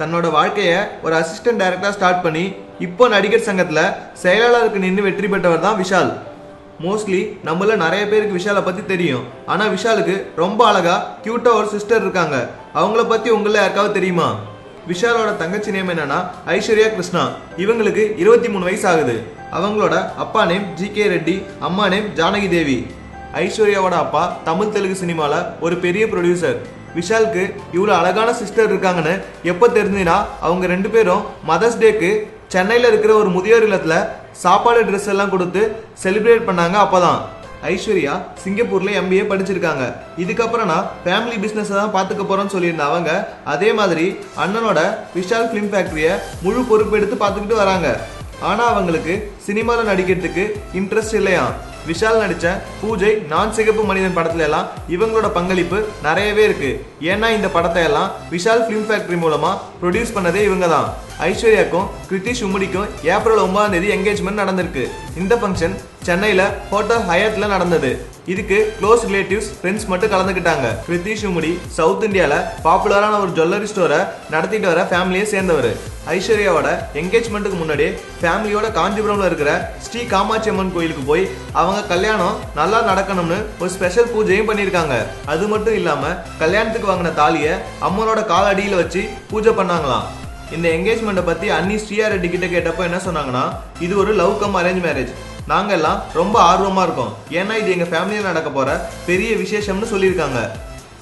தன்னோட வாழ்க்கையை ஒரு அசிஸ்டன்ட் டைரக்டராக ஸ்டார்ட் பண்ணி இப்போ நடிகர் சங்கத்தில் செயலாளருக்கு நின்று வெற்றி பெற்றவர் தான் விஷால். மோஸ்ட்லி நம்மள நிறைய பேருக்கு விஷாலை பற்றி தெரியும். ஆனால் விஷாலுக்கு ரொம்ப அழகா க்யூட்டாக ஒரு சிஸ்டர் இருக்காங்க. அவங்கள பற்றி உங்களில் யாருக்காவது தெரியுமா? விஷாலோட தங்கச்சி நேம் என்னன்னா ஐஸ்வர்யா கிருஷ்ணா. இவங்களுக்கு இருபத்தி மூணு வயசு ஆகுது. அவங்களோட அப்பா நேம் ஜி கே ரெட்டி அம்மா நேம் ஜானகி தேவி. ஐஸ்வர்யாவோட அப்பா தமிழ் தெலுங்கு சினிமாவில் ஒரு பெரிய ப்ரொடியூசர் விஷாலுக்கு இவ்வளோ அழகான சிஸ்டர் இருக்காங்கன்னு எப்போ தெரிஞ்சுனா அவங்க ரெண்டு பேரும் மதர்ஸ் டேக்கு சென்னையில் இருக்கிற ஒரு முதியோர் இல்லத்தில் சாப்பாடு ட்ரெஸ் எல்லாம் கொடுத்து செலிப்ரேட் பண்ணாங்க அப்பதான். ஐஸ்வர்யா சிங்கப்பூர்ல எம்பிஏ படிச்சிருக்காங்க. இதுக்கப்புறம் நான் ஃபேமிலி பிஸ்னஸை தான் பார்த்துக்க போறேன்னு சொல்லியிருந்த அவங்க அதே மாதிரி அண்ணனோட விஷால் ஃபிலிம் ஃபேக்டரியை முழு பொறுப்பெடுத்து பார்த்துக்கிட்டு வராங்க. ஆனா அவங்களுக்கு சினிமாவில் நடிக்கிறதுக்கு இன்ட்ரெஸ்ட் இல்லையா? விஷால் நடிச்ச பூஜை நான் சிகப்பு மனிதன் படத்துல எல்லாம் இவங்களோட பங்களிப்பு நிறையவே இருக்கு. ஏன்னா இந்த படத்தை எல்லாம் விஷால் ஃபிலிம் ஃபேக்டரி மூலமா ப்ரொடியூஸ் பண்ணதே இவங்க தான் ஐஸ்வர்யாக்கும் கிருத்திஷ் உம்முடிக்கும் ஏப்ரல் ஒன்பதாம் தேதி என்கேஜ்மெண்ட் நடந்திருக்கு. இந்த ஃபங்க்ஷன் சென்னையில ஹோட்டல் ஹயட்ல நடந்தது. இதுக்கு க்ளோஸ் ரிலேட்டிவ்ஸ் ஃப்ரெண்ட்ஸ் மட்டும் கலந்துக்கிட்டாங்க. கிருத்திஷ் உம்முடி சவுத் இந்தியாவில் பாப்புலரான ஒரு ஜுவல்லரி ஸ்டோரை நடத்திட்டு வர ஃபேமிலியை சேர்ந்தவர். ஐஸ்வர்யாவோட என்கேஜ்மெண்ட்டுக்கு முன்னாடி ஃபேமிலியோட காஞ்சிபுரம்ல இருக்கிற ஸ்ரீ காமாட்சி அம்மன் கோயிலுக்கு போய் அவங்க கல்யாணம் நல்லா நடக்கணும்னு ஒரு ஸ்பெஷல் பூஜையும் பண்ணியிருக்காங்க. அது மட்டும் இல்லாமல் கல்யாணத்துக்கு வாங்கின தாலியை அம்மனோட காலடியில் வச்சு பூஜை பண்ணாங்களாம். இந்த என்கேஜ்மெண்ட்டை பற்றி அன்னி ஸ்ரீயா ரெட்டி கிட்ட கேட்டப்போ என்ன சொன்னாங்கன்னா இது ஒரு லவ் கம் அரேஞ்ச் மேரேஜ் நாங்கள் எல்லாம் ரொம்ப ஆர்வமாக இருக்கோம். ஏன்னா இது எங்கள் ஃபேமிலியில் நடக்க போகிற பெரிய விசேஷம்னு சொல்லியிருக்காங்க.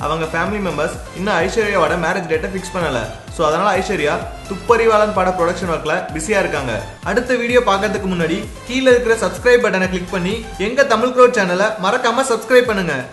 அவங்க ஃபேமிலி மெம்பர்ஸ் இன்னும் ஐஸ்வர்யாவோட மேரேஜ் டேட்டை ஃபிக்ஸ் பண்ணலை. ஸோ அதனால் ஐஸ்வர்யா துப்பறிவாளன் பட ப்ரொடக்ஷன் ஒர்க்கில் பிஸியாக இருக்காங்க. அடுத்த வீடியோ பார்க்கறதுக்கு முன்னாடி கீழே இருக்கிற சப்ஸ்கிரைப் பட்டனை கிளிக் பண்ணி எங்கள் தமிழ் க்ரோட் சேனலை மறக்காமல் சப்ஸ்கிரைப் பண்ணுங்கள்